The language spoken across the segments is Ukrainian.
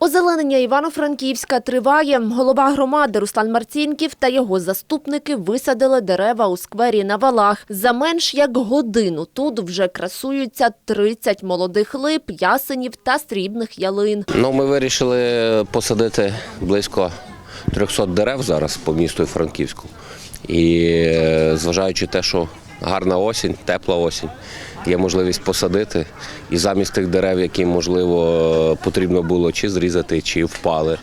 Озеленення Івано-Франківська триває. Голова громади Руслан Марцінків та його заступники висадили дерева у сквері на валах. За менш як годину тут вже красуються 30 молодих лип, ясенів та срібних ялин. Ну, ми вирішили посадити близько 300 дерев зараз по місту Франківську. І е, зважаючи те, що гарна осінь, тепла осінь, є можливість посадити. І замість тих дерев, які, можливо, потрібно було чи зрізати, чи впали,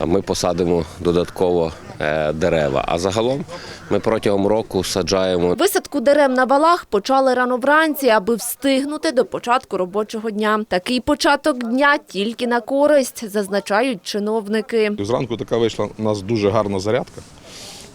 ми посадимо додатково е, дерева. А загалом ми протягом року саджаємо Висадку дерев на валах почали рано вранці, аби встигнути до початку робочого дня. Такий початок дня тільки на користь, зазначають чиновники. Зранку така вийшла у нас дуже гарна зарядка.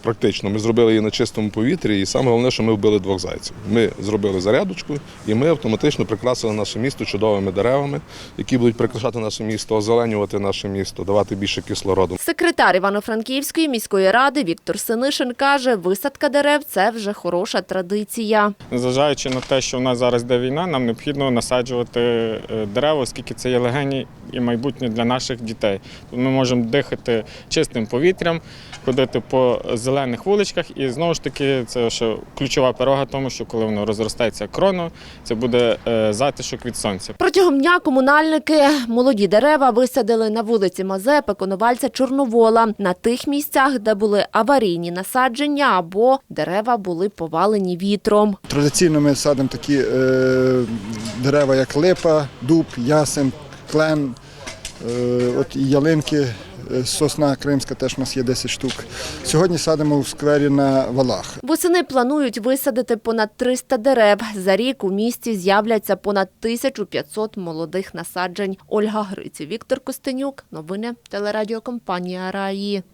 Практично, ми зробили її на чистому повітрі, і саме головне, що ми вбили двох зайців. Ми зробили зарядочку, і ми автоматично прикрасили наше місто чудовими деревами, які будуть прикрашати наше місто, озеленювати наше місто, давати більше кислороду. Секретар Івано-Франківської міської ради Віктор Синишин каже, висадка дерев – це вже хороша традиція. Незважаючи на те, що в нас зараз йде війна, нам необхідно насаджувати е, дерева, оскільки це є легені і майбутнє для наших дітей. Ми можемо дихати чистим повітрям, ходити по зелених вуличках, і знову ж таки, це що ключова перевага, тому що коли воно розростається крону, це буде е, затишок від сонця. Протягом дня комунальники молоді дерева висадили на вулиці Мазепи, Коновальця, Чорновола, на тих місцях, де були аварійні насадження або дерева були повалені вітром. Традиційно ми садимо такі е, дерева, як липа, дуб, ясен, клен, е, от ялинки, е, сосна кримська теж у нас є 10 штук. Сьогодні садимо в сквері на валах. Восени планують висадити понад 300 дерев. За рік у місті з'являться понад 1500 молодих насаджень. Ольга Гриці, Віктор Костенюк. Новини телерадіокомпанія Раї.